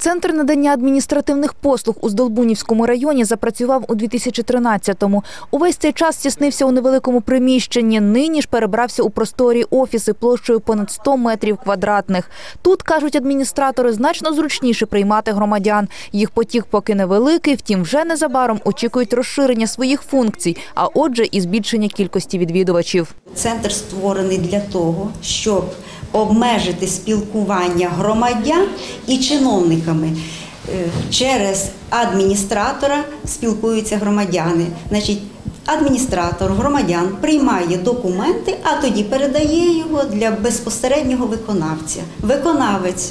Центр надання адміністративних послуг у Здолбунівському районі запрацював у 2013-му. Увесь цей час тіснився у невеликому приміщенні. Нині ж перебрався у просторі офіси площею понад 100 метрів квадратних. Тут, кажуть адміністратори, значно зручніше приймати громадян. Їх потік поки невеликий, втім вже незабаром очікують розширення своїх функцій, а отже і збільшення кількості відвідувачів. Центр створений для того, щоб обмежити спілкування громадян і чиновниками. Е, Через адміністратора спілкуються громадяни. Значить, адміністратор громадян приймає документи, а тоді передає його для безпосереднього виконавця. Виконавець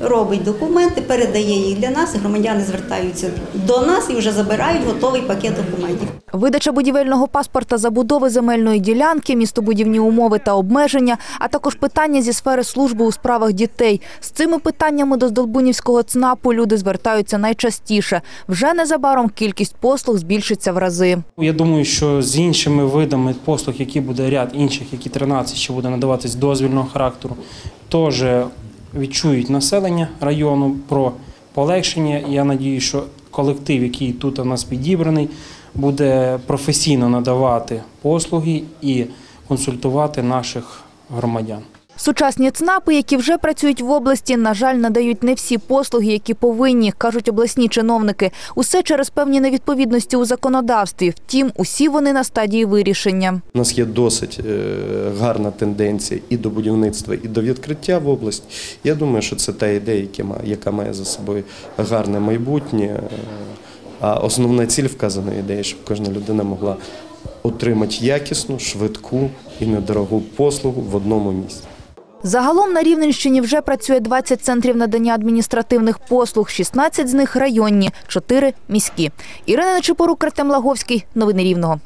робить документи, передає їх для нас, і громадяни звертаються до нас і вже забирають готовий пакет документів. Видача будівельного паспорта, забудови земельної ділянки, містобудівні умови та обмеження, а також питання зі сфери служби у справах дітей. З цими питаннями до Здолбунівського ЦНАПу люди звертаються найчастіше. Вже незабаром кількість послуг збільшиться в рази. Я думаю, що з іншими видами послуг, які буде ряд інших, які 13 ще буде надаватись дозвільного характеру, теж відчують населення району про полегшення. Я надію, що колектив, який тут у нас підібраний, буде професійно надавати послуги і консультувати наших громадян. Сучасні ЦНАПи, які вже працюють в області, на жаль, надають не всі послуги, які повинні, кажуть обласні чиновники. Усе через певні невідповідності у законодавстві. Втім, усі вони на стадії вирішення. У нас є досить е, гарна тенденція і до будівництва, і до відкриття в області. Я думаю, що це та ідея, яка має- за собою гарне майбутнє. А основна ціль вказаної ідеї, щоб кожна людина могла отримати якісну, швидку і недорогу послугу в одному місці. Загалом на Рівненщині вже працює 20 центрів надання адміністративних послуг, 16 з них районні, 4 – міські. Ірина Нечипорук, Артем Лаговський. Новини Рівного.